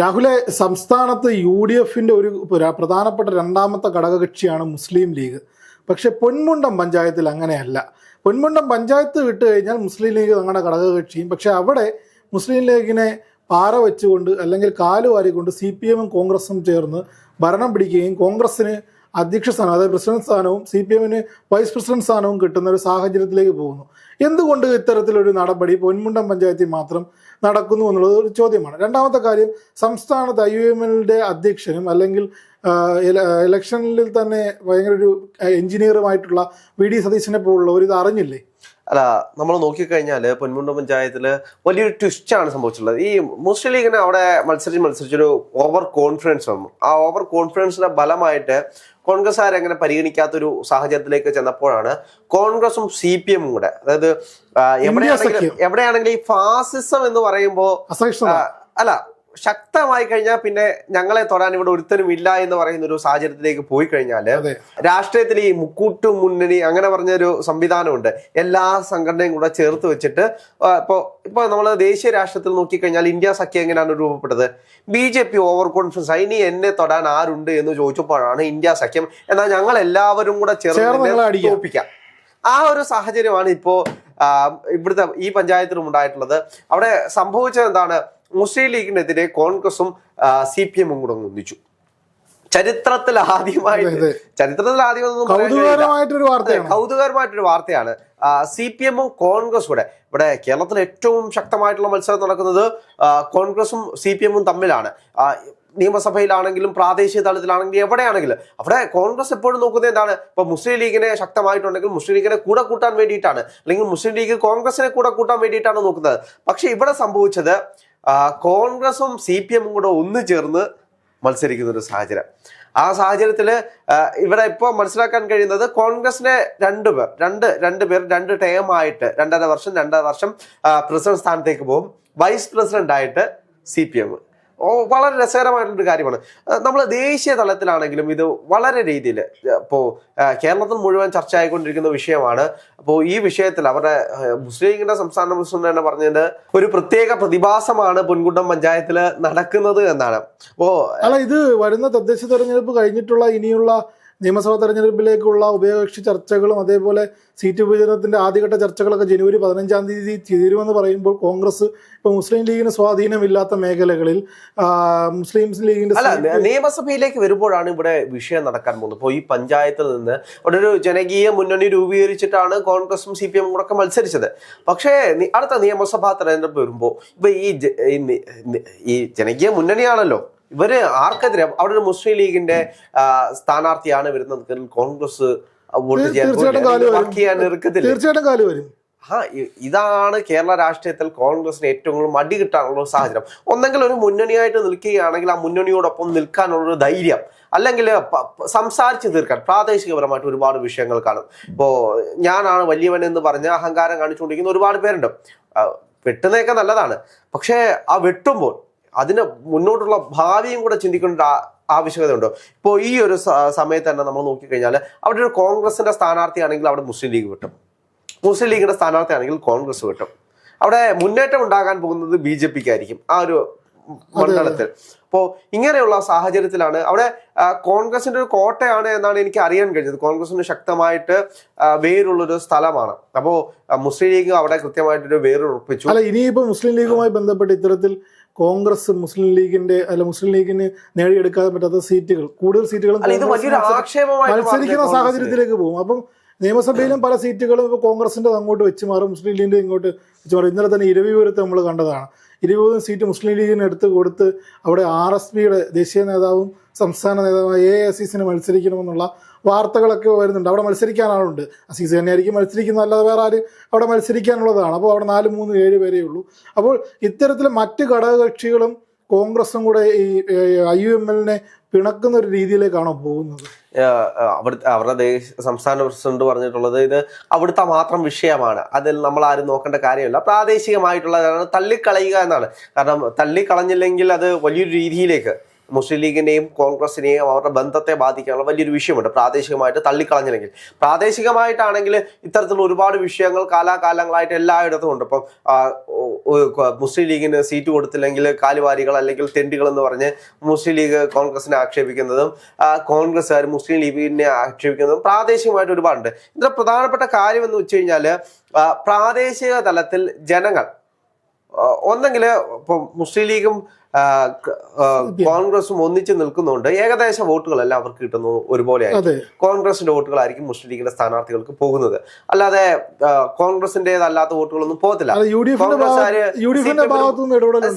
രാഹുലെ സംസ്ഥാനത്ത് U D എഫിന്റെ ഒരു പ്രധാനപ്പെട്ട രണ്ടാമത്തെ ഘടകകക്ഷിയാണ് മുസ്ലിം ലീഗ്. പക്ഷെ പൊന്മുണ്ടം പഞ്ചായത്തിൽ അങ്ങനെയല്ല. പൊന്മുണ്ടം പഞ്ചായത്ത് വിട്ട് കഴിഞ്ഞാൽ മുസ്ലിം ലീഗ് തങ്ങളുടെ ഘടകകക്ഷിയും. പക്ഷെ അവിടെ മുസ്ലിം ലീഗിനെ പാറ വെച്ചുകൊണ്ട് അല്ലെങ്കിൽ കാൽ വാരിക്കൊണ്ട് സി പി എമ്മും കോൺഗ്രസും ചേർന്ന് ഭരണം പിടിക്കുകയും കോൺഗ്രസിന് അധ്യക്ഷ സ്ഥാനം അതായത് പ്രസിഡന്റ് സ്ഥാനവും സി പി എമ്മിന് വൈസ് പ്രസിഡന്റ് സ്ഥാനവും കിട്ടുന്ന ഒരു സാഹചര്യത്തിലേക്ക് പോകുന്നു. എന്തുകൊണ്ട് ഇത്തരത്തിലൊരു നടപടി പൊന്മുണ്ടം പഞ്ചായത്തിൽ മാത്രം നടക്കുന്നു എന്നുള്ളത് ഒരു ചോദ്യമാണ്. രണ്ടാമത്തെ കാര്യം സംസ്ഥാനത്ത് ഐ യു എം എല്ലിന്റെ അധ്യക്ഷനും അല്ലെങ്കിൽ ഇലക്ഷനിൽ തന്നെ ഭയങ്കര ഒരു എഞ്ചിനീയറുമായിട്ടുള്ള വി ഡി സതീശനെ പോലുള്ളവർ ഇത് അറിഞ്ഞില്ലേ? അല്ല നമ്മൾ നോക്കിക്കഴിഞ്ഞാൽ പൊന്മുണ്ട പഞ്ചായത്തിൽ വലിയൊരു ട്വിസ്റ്റാണ് സംഭവിച്ചിട്ടുള്ളത്. ഈ മുസ്ലിം ലീഗിന് അവിടെ മത്സരിച്ച് മത്സരിച്ചൊരു ഓവർ കോൺഫിഡൻസ് വന്നു. ആ ഓവർ കോൺഫിഡൻസിന്റെ ഫലമായിട്ട് കോൺഗ്രസ് അങ്ങനെ പരിഗണിക്കാത്തൊരു സാഹചര്യത്തിലേക്ക് ചെന്നപ്പോഴാണ് കോൺഗ്രസും സി പി എമ്മും കൂടെ. അതായത് എവിടെയാണെങ്കിലും എവിടെയാണെങ്കിലും ഈ ഫാസിസം എന്ന് പറയുമ്പോൾ അല്ല ശക്തമായി കഴിഞ്ഞാൽ പിന്നെ ഞങ്ങളെ തൊടാൻ ഇവിടെ ഒരുത്തരും ഇല്ല എന്ന് പറയുന്ന ഒരു സാഹചര്യത്തിലേക്ക് പോയി കഴിഞ്ഞാൽ അതെ. രാഷ്ട്രീയത്തിൽ ഈ മുക്കൂട്ടു മുന്നണി അങ്ങനെ പറഞ്ഞൊരു സംവിധാനമുണ്ട്. എല്ലാ സംഘടനയും കൂടെ ചേർത്ത് വെച്ചിട്ട് ഇപ്പോ ഇപ്പൊ നമ്മൾ ദേശീയ രാഷ്ട്രത്തിൽ നോക്കിക്കഴിഞ്ഞാൽ ഇന്ത്യ സഖ്യം എങ്ങനെയാണ് രൂപപ്പെട്ടത്? B J P over confidence ഇനി എന്നെ തൊടാൻ ആരുണ്ട് എന്ന് ചോദിച്ചപ്പോഴാണ് ഇന്ത്യ സഖ്യം. എന്നാൽ ഞങ്ങൾ എല്ലാവരും കൂടെ ചേർന്ന് തോൽപ്പിക്കാം. ആ ഒരു സാഹചര്യമാണ് ഇപ്പോ ഇവിടുത്തെ ഈ പഞ്ചായത്തിലും ഉണ്ടായിട്ടുള്ളത്. അവിടെ സംഭവിച്ചത് എന്താണ്? മുസ്ലിം ലീഗിനെതിരെ കോൺഗ്രസും സി പി എമ്മും കൂടെ ഒന്നിച്ചു. ചരിത്രത്തിൽ ആദ്യമായിട്ട്. ചരിത്രത്തിൽ ആദ്യമായിട്ടൊന്നും കൗതുകകരമായിട്ടൊരു വാർത്തയാണ്. കൗതുകകരമായിട്ടൊരു വാർത്തയാണ്. സി പി എമ്മും കോൺഗ്രസും കൂടെ. ഇവിടെ കേരളത്തിൽ ഏറ്റവും ശക്തമായിട്ടുള്ള മത്സരം നടക്കുന്നത് കോൺഗ്രസും സി പി എമ്മും തമ്മിലാണ് നിയമസഭയിലാണെങ്കിലും പ്രാദേശിക തലത്തിലാണെങ്കിലും എവിടെയാണെങ്കിലും. അവിടെ കോൺഗ്രസ് എപ്പോഴും നോക്കുന്നത് എന്താണ്? ഇപ്പൊ മുസ്ലിം ലീഗിനെ ശക്തമായിട്ടുണ്ടെങ്കിൽ മുസ്ലിം ലീഗിനെ കൂടെ കൂട്ടാൻ വേണ്ടിയിട്ടാണ്. അല്ലെങ്കിൽ മുസ്ലിം ലീഗ് കോൺഗ്രസിനെ കൂടെ കൂട്ടാൻ വേണ്ടിയിട്ടാണ് നോക്കുന്നത്. പക്ഷെ ഇവിടെ സംഭവിച്ചത് കോൺഗ്രസും സി പി എമ്മും കൂടെ ഒന്നു ചേർന്ന് മത്സരിക്കുന്ന ഒരു സാഹചര്യം. ആ സാഹചര്യത്തിൽ ഇവിടെ ഇപ്പോൾ മനസ്സിലാക്കാൻ കഴിയുന്നത് കോൺഗ്രസിനെ രണ്ട് പേർ രണ്ട് രണ്ട് പേർ രണ്ട് ടേം ആയിട്ട് രണ്ടര വർഷം രണ്ടര വർഷം പ്രസിഡന്റ് സ്ഥാനത്തേക്ക് പോകും. വൈസ് പ്രസിഡന്റ് ആയിട്ട് സി പി എം. വളരെ രസകരമായിട്ടുള്ളൊരു കാര്യമാണ്. നമ്മൾ ദേശീയ തലത്തിലാണെങ്കിലും ഇത് വളരെ രീതിയിൽ ഇപ്പോൾ കേരളത്തിൽ മുഴുവൻ ചർച്ച ആയിക്കൊണ്ടിരിക്കുന്ന വിഷയമാണ്. അപ്പോൾ ഈ വിഷയത്തിൽ അവരുടെ മുസ്ലിം ലീഗിന്റെ സംസ്ഥാന പ്രസിഡന്റ് തന്നെ പറഞ്ഞത് ഒരു പ്രത്യേക പ്രതിഭാസമാണ് പൊൻകുണ്ടം പഞ്ചായത്തിൽ നടക്കുന്നത് എന്നാണ്. അപ്പോൾ അല്ല ഇത് വരുന്ന തദ്ദേശ തെരഞ്ഞെടുപ്പ് കഴിഞ്ഞിട്ടുള്ള ഇനിയുള്ള നിയമസഭാ തെരഞ്ഞെടുപ്പിലേക്കുള്ള ഉഭയകക്ഷി ചർച്ചകളും അതേപോലെ സീറ്റ് വിഭജനത്തിന്റെ ആദ്യഘട്ട ചർച്ചകളൊക്കെ ജനുവരി പതിനഞ്ചാം തീയതി തീരുമെന്ന് പറയുമ്പോൾ കോൺഗ്രസ് ഇപ്പൊ മുസ്ലിം ലീഗിന് സ്വാധീനമില്ലാത്ത മേഖലകളിൽ മുസ്ലിം ലീഗിന്റെ അല്ല നിയമസഭയിലേക്ക് വരുമ്പോഴാണ് ഇവിടെ വിഷയം നടക്കാൻ പോകുന്നത്. ഇപ്പോൾ ഈ പഞ്ചായത്തിൽ നിന്ന് അവിടെ ഒരു ജനകീയ മുന്നണി രൂപീകരിച്ചിട്ടാണ് കോൺഗ്രസും സി പി എമ്മും കൂടെ ഒക്കെ മത്സരിച്ചത്. പക്ഷേ അടുത്ത നിയമസഭാ തെരഞ്ഞെടുപ്പ് വരുമ്പോൾ ഇപ്പൊ ഈ ഈ ജനകീയ മുന്നണിയാണല്ലോ ഇവർ ആർക്കെതിരെ? അവിടെ ഒരു മുസ്ലിം ലീഗിന്റെ സ്ഥാനാർത്ഥിയാണ് വരുന്നത്. കോൺഗ്രസ് വോട്ട് ചെയ്യാൻ തീർച്ചയായിട്ടും കാൽ വരും. വർക്ക് ഇറക്കത്തില്ല തീർച്ചയായിട്ടും കാൽ വരും. ആ ഇതാണ് കേരള രാഷ്ട്രീയത്തിൽ കോൺഗ്രസിന് ഏറ്റവും കൂടുതൽ മടി കിട്ടാനുള്ള സാഹചര്യം. ഒന്നെങ്കിൽ ഒരു മുന്നണിയായിട്ട് നിൽക്കുകയാണെങ്കിൽ ആ മുന്നണിയോടൊപ്പം നിൽക്കാനുള്ള ഒരു ധൈര്യം. അല്ലെങ്കിൽ സംസാരിച്ച് തീർക്കാൻ പ്രാദേശികപരമായിട്ട് ഒരുപാട് വിഷയങ്ങൾ കാണും. ഇപ്പോ ഞാനാണ് വലിയവൻ എന്ന് പറഞ്ഞ അഹങ്കാരം കാണിച്ചുകൊണ്ടിരിക്കുന്ന ഒരുപാട് പേരുണ്ട്. വെട്ടുന്നതൊക്കെ നല്ലതാണ്. പക്ഷേ ആ വെട്ടുമ്പോൾ അതിന് മുന്നോട്ടുള്ള ഭാവിയും കൂടെ ചിന്തിക്കേണ്ട ആവശ്യകത ഉണ്ടോ ഇപ്പോൾ ഈ ഒരു സമയത്ത് തന്നെ നമ്മൾ നോക്കിക്കഴിഞ്ഞാൽ അവിടെ ഒരു കോൺഗ്രസിന്റെ സ്ഥാനാർത്ഥിയാണെങ്കിൽ അവിടെ മുസ്ലിം ലീഗ് കിട്ടും മുസ്ലിം ലീഗിന്റെ സ്ഥാനാർത്ഥിയാണെങ്കിൽ കോൺഗ്രസ് കിട്ടും അവിടെ മുന്നേറ്റം ഉണ്ടാകാൻ പോകുന്നത് ബി ജെ പിക്ക് ആയിരിക്കും ആ ഒരു മണ്ഡലത്തിൽ. അപ്പോൾ ഇങ്ങനെയുള്ള സാഹചര്യത്തിലാണ് അവിടെ കോൺഗ്രസിന്റെ ഒരു കോട്ടയാണ് എന്നാണ് എനിക്ക് അറിയാൻ കഴിഞ്ഞത്. കോൺഗ്രസിന് ശക്തമായിട്ട് വേരുള്ളൊരു സ്ഥലമാണ്. അപ്പോൾ മുസ്ലിം ലീഗ് അവിടെ കൃത്യമായിട്ടൊരു വേര് ഉറപ്പിച്ചു അല്ല ഇനിയിപ്പോ മുസ്ലിം ലീഗുമായി ബന്ധപ്പെട്ട് ഇത്തരത്തിൽ കോൺഗ്രസ് മുസ്ലിം ലീഗിന്റെ അല്ല മുസ്ലിം ലീഗിന് നേടിയെടുക്കാൻ പറ്റാത്ത സീറ്റുകൾ. കൂടുതൽ സീറ്റുകളും മത്സരിക്കുന്ന സാഹചര്യത്തിലേക്ക് പോകും. അപ്പം നിയമസഭയിലും പല സീറ്റുകളും ഇപ്പോൾ കോൺഗ്രസിന്റെ അങ്ങോട്ട് വെച്ച് മാറും മുസ്ലിം ലീഗിന്റെ ഇങ്ങോട്ട് വെച്ച് മാറും. ഇന്നലെ തന്നെ ഇരവിപുരത്ത് നമ്മൾ കണ്ടതാണ്. ഇരുപതും സീറ്റ് മുസ്ലിം ലീഗിന് എടുത്ത് കൊടുത്ത് അവിടെ ആർ എസ് പിയുടെ ദേശീയ നേതാവും സംസ്ഥാന നേതാവായ എ അസീസിന് മത്സരിക്കണമെന്നുള്ള വാർത്തകളൊക്കെ വരുന്നുണ്ട്. അവിടെ മത്സരിക്കാൻ ആളുണ്ട്. അസീസ് തന്നെയായിരിക്കും മത്സരിക്കുന്നത്. അല്ലാതെ വേറെ ആര് അവിടെ മത്സരിക്കാനുള്ളതാണ്. അപ്പോൾ അവിടെ നാല് മൂന്ന് ഏഴ് പേരേ ഉള്ളൂ. അപ്പോൾ ഇത്തരത്തിൽ മറ്റ് ഘടകകക്ഷികളും കോൺഗ്രസും കൂടെ ഈ ഐ യു എം എല്ലിനെ പിണക്കുന്ന ഒരു രീതിയിലേക്കാണോ പോകുന്നത്? അവിടുത്തെ അവരുടെ ദേശ സംസ്ഥാന പ്രസിഡന്റ് പറഞ്ഞിട്ടുള്ളത് ഇത് അവിടുത്തെ മാത്രം വിഷയമാണ്. അതിൽ നമ്മൾ ആരും നോക്കേണ്ട കാര്യമില്ല. പ്രാദേശികമായിട്ടുള്ളതാണ്. തള്ളിക്കളയുക എന്നാണ്. കാരണം തള്ളിക്കളഞ്ഞില്ലെങ്കിൽ അത് വലിയൊരു രീതിയിലേക്ക് മുസ്ലിം ലീഗിനെയും കോൺഗ്രസിനെയും അവരുടെ ബന്ധത്തെ ബാധിക്കാനുള്ള വലിയൊരു വിഷയമുണ്ട്. പ്രാദേശികമായിട്ട് തള്ളിക്കളഞ്ഞില്ലെങ്കിൽ. പ്രാദേശികമായിട്ടാണെങ്കിൽ ഇത്തരത്തിലുള്ള ഒരുപാട് വിഷയങ്ങൾ കാലാകാലങ്ങളായിട്ട് എല്ലായിടത്തും ഉണ്ട്. ഇപ്പം മുസ്ലിം ലീഗിന് സീറ്റ് കൊടുത്തില്ലെങ്കിൽ കാലുവാരികൾ അല്ലെങ്കിൽ തെണ്ടികൾ എന്ന് പറഞ്ഞ് മുസ്ലിം ലീഗ് കോൺഗ്രസിനെ ആക്ഷേപിക്കുന്നതും കോൺഗ്രസ്സുകാർ മുസ്ലിം ലീഗിനെ ആക്ഷേപിക്കുന്നതും പ്രാദേശികമായിട്ട് ഒരുപാടുണ്ട്. ഇതിന്റെ പ്രധാനപ്പെട്ട കാര്യം എന്ന് വെച്ച് കഴിഞ്ഞാൽ പ്രാദേശിക തലത്തിൽ ജനങ്ങൾ ഒന്നെങ്കിൽ ഇപ്പം മുസ്ലിം ലീഗും കോൺഗ്രസും ഒന്നിച്ച് നിൽക്കുന്നുണ്ട്. ഏകദേശ വോട്ടുകളല്ല അവർക്ക് കിട്ടുന്നു ഒരുപോലെ കോൺഗ്രസിന്റെ വോട്ടുകളായിരിക്കും മുസ്ലിം ലീഗിന്റെ സ്ഥാനാർത്ഥികൾക്ക് പോകുന്നത്. അല്ലാതെ കോൺഗ്രസിന്റേതല്ലാത്ത വോട്ടുകളൊന്നും പോകത്തില്ല.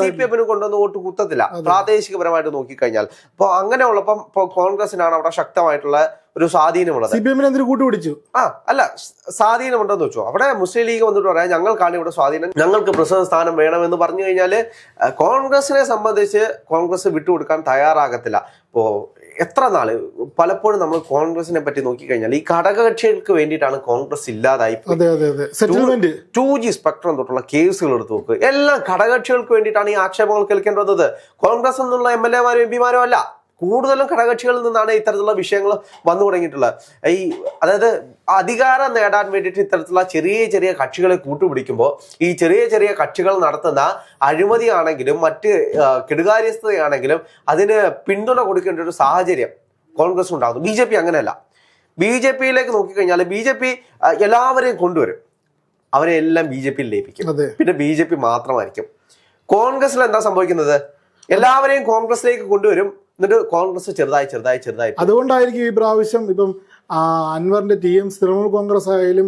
സി പി എഫിന് കൊണ്ടുവന്ന് വോട്ട് കുത്തത്തില്ല. പ്രാദേശികപരമായിട്ട് നോക്കിക്കഴിഞ്ഞാൽ. അപ്പൊ അങ്ങനെ ഉള്ളപ്പം ഇപ്പൊ കോൺഗ്രസിനാണ് അവിടെ ശക്തമായിട്ടുള്ള ഒരു സ്വാധീനമുള്ളത്. സി പി എമ്മിനെ എന്തിനു കൂട്ടുപിടിച്ചു? ആ അല്ല സ്വാധീനമുണ്ടെന്ന് വെച്ചു. അവിടെ മുസ്ലിം ലീഗ് വന്നിട്ട് പറയാം ഞങ്ങൾക്കാണ് ഇവിടെ സ്വാധീനം. ഞങ്ങൾക്ക് പ്രസിഡന്റ് സ്ഥാനം വേണമെന്ന് പറഞ്ഞു കഴിഞ്ഞാൽ ആ, കോൺഗ്രസിനെ സംബന്ധിച്ച് കോൺഗ്രസ് വിട്ടുകൊടുക്കാൻ തയ്യാറാകത്തില്ല. ഇപ്പോ എത്ര നാൾ? പലപ്പോഴും നമ്മൾ കോൺഗ്രസിനെ പറ്റി നോക്കിക്കഴിഞ്ഞാൽ ഈ ഘടകകക്ഷികൾക്ക് വേണ്ടിയിട്ടാണ് കോൺഗ്രസ് ഇല്ലാതായി ടു ജി സ്പെക്ട്രം തൊട്ടുള്ള കേസുകൾ എടുത്തു നോക്ക്. എല്ലാം ഘടകകക്ഷികൾക്ക് വേണ്ടിയിട്ടാണ് ഈ ആക്ഷേപങ്ങൾ കേൾക്കേണ്ടത്. കോൺഗ്രസ് എന്നുള്ള എം എൽ എമാരും എം പിമാരും അല്ല. കൂടുതലും ഘടകകക്ഷികളിൽ നിന്നാണ് ഇത്തരത്തിലുള്ള വിഷയങ്ങൾ വന്നു തുടങ്ങിയിട്ടുള്ളത്. ഈ അതായത് അധികാരം നേടാൻ വേണ്ടിയിട്ട് ഇത്തരത്തിലുള്ള ചെറിയ ചെറിയ കക്ഷികളെ കൂട്ടുപിടിക്കുമ്പോൾ ഈ ചെറിയ ചെറിയ കക്ഷികൾ നടത്തുന്ന അഴിമതിയാണെങ്കിലും മറ്റ് കെടുകാര്യസ്ഥതയാണെങ്കിലും അതിന് പിന്തുണ കൊടുക്കേണ്ട ഒരു സാഹചര്യം കോൺഗ്രസ് ഉണ്ടാകുന്നു. ബി ജെ പി അങ്ങനെയല്ല. ബി ജെ പിയിലേക്ക് നോക്കിക്കഴിഞ്ഞാൽ ബി ജെ പി എല്ലാവരെയും കൊണ്ടുവരും. അവരെ എല്ലാം ബി ജെ പിയിൽ ലയിപ്പിക്കും. പിന്നെ ബി ജെ പി മാത്രമായിരിക്കും. കോൺഗ്രസിൽ എന്താ സംഭവിക്കുന്നത്? എല്ലാവരെയും കോൺഗ്രസിലേക്ക് കൊണ്ടുവരും. എന്നിട്ട് കോൺഗ്രസ് ചെറുതായി ചെറുതായി ചെറുതായി. അതുകൊണ്ടായിരിക്കും ഈ പ്രാവശ്യം ഇപ്പം അൻവറിന്റെ ടി എം തൃണമൂൽ കോൺഗ്രസ് ആയാലും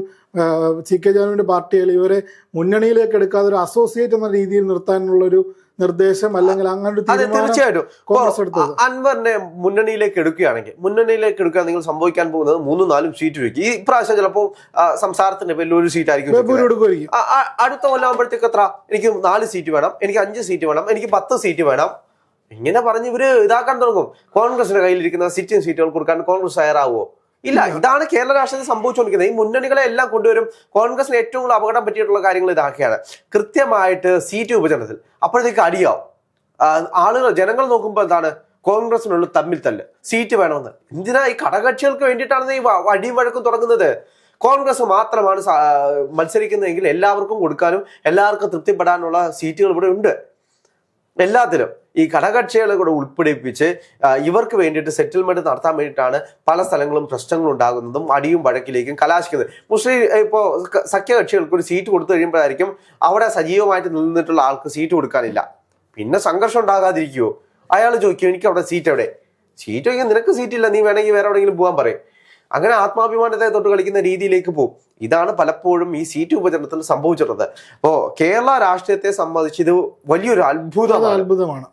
സി കെ ജാനുവിന്റെ പാർട്ടി ആയാലും ഇവരെ മുന്നണിയിലേക്ക് എടുക്കാതെ ഒരു അസോസിയേറ്റ് എന്ന രീതിയിൽ നിർത്താനുള്ള ഒരു നിർദ്ദേശം അല്ലെങ്കിൽ അങ്ങനെ തീർച്ചയായിട്ടും. കോൺഗ്രസ് ഇപ്പോ എടുത്തത്. അൻവറിനെ മുന്നണിയിലേക്ക് എടുക്കുകയാണെങ്കിൽ മുന്നണിയിലേക്ക് എടുക്കാൻ നിങ്ങൾ സംഭവിക്കാൻ പോകുന്നത് മൂന്നും നാലും സീറ്റ് വയ്ക്കും ഈ പ്രാവശ്യം ചിലപ്പോൾ സംസാരത്തിന്റെ പേരിൽ ഒരു സീറ്റ് ആയിരിക്കും അടുത്ത കൊല്ലാകുമ്പോഴത്തേക്ക് എത്ര? എനിക്ക് നാല് സീറ്റ് വേണം എനിക്ക് അഞ്ച് സീറ്റ് വേണം എനിക്ക് പത്ത് സീറ്റ് വേണം. ഇങ്ങനെ പറഞ്ഞ് ഇവർ ഇതാക്കാൻ തുടങ്ങും. കോൺഗ്രസിന്റെ കയ്യിലിരിക്കുന്ന സിറ്റിംഗ് സീറ്റുകൾ കൊടുക്കാൻ കോൺഗ്രസ് തയ്യാറാവുമോ ഇല്ല ഇതാണ് കേരള രാഷ്ട്രീയത്തിൽ സംഭവിച്ചുകൊണ്ടിരിക്കുന്നത്. ഈ മുന്നണികളെ എല്ലാം കൊണ്ടുവരും കോൺഗ്രസിന് ഏറ്റവും കൂടുതൽ അപകടം പറ്റിയിട്ടുള്ള കാര്യങ്ങൾ ഇതാക്കിയാണ്. കൃത്യമായിട്ട് സീറ്റ് വിഭജനത്തിൽ അപ്പോഴത്തേക്ക് അടിയാവും. ആളുകൾ ജനങ്ങൾ നോക്കുമ്പോൾ എന്താണ്? കോൺഗ്രസിനുള്ള തമ്മിൽ തല്ല്. സീറ്റ് വേണമെന്ന്. എന്തിനാ ഈ ഘടകകക്ഷികൾക്ക് വേണ്ടിയിട്ടാണ് ഈ അടിയും വഴക്കും തുടങ്ങുന്നത്? കോൺഗ്രസ് മാത്രമാണ് മത്സരിക്കുന്നതെങ്കിൽ എല്ലാവർക്കും കൊടുക്കാനും എല്ലാവർക്കും തൃപ്തിപ്പെടാനുള്ള സീറ്റുകൾ ഇവിടെ ഉണ്ട്. എല്ലാത്തിലും ഈ ഘടകകക്ഷികളെ കൂടെ ഉൾപ്പെടുപ്പിച്ച് ഇവർക്ക് വേണ്ടിയിട്ട് സെറ്റിൽമെന്റ് നടത്താൻ വേണ്ടിയിട്ടാണ് പല സ്ഥലങ്ങളും പ്രശ്നങ്ങൾ ഉണ്ടാകുന്നതും അടിയും വഴക്കിലേക്കും കലാശിക്കുന്നത്. മുസ്ലിം ഇപ്പോൾ സഖ്യകക്ഷികൾക്ക് ഒരു സീറ്റ് കൊടുത്തു കഴിയുമ്പോഴായിരിക്കും അവിടെ സജീവമായിട്ട് നിന്നിട്ടുള്ള ആൾക്ക് സീറ്റ് കൊടുക്കാനില്ല. പിന്നെ സംഘർഷം ഉണ്ടാകാതിരിക്കുമോ അയാൾ ചോദിക്കും എനിക്ക് അവിടെ സീറ്റ് എവിടെ? സീറ്റ് ചോദിക്കാൻ നിനക്ക് സീറ്റ് ഇല്ല. നീ വേണമെങ്കിൽ വേറെ എവിടെയെങ്കിലും പോകാൻ പറയും. അങ്ങനെ ആത്മാഭിമാനത്തെ തൊട്ട് കളിക്കുന്ന രീതിയിലേക്ക് പോകും ഇതാണ് പലപ്പോഴും ഈ സീറ്റ് ഉപചരണത്തിൽ സംഭവിച്ചിട്ടുള്ളത്. അപ്പോ കേരള രാഷ്ട്രീയത്തെ സംബന്ധിച്ച് ഇത് വലിയൊരു അത് അത്ഭുതമാണ്. അത്ഭുതമാണ്.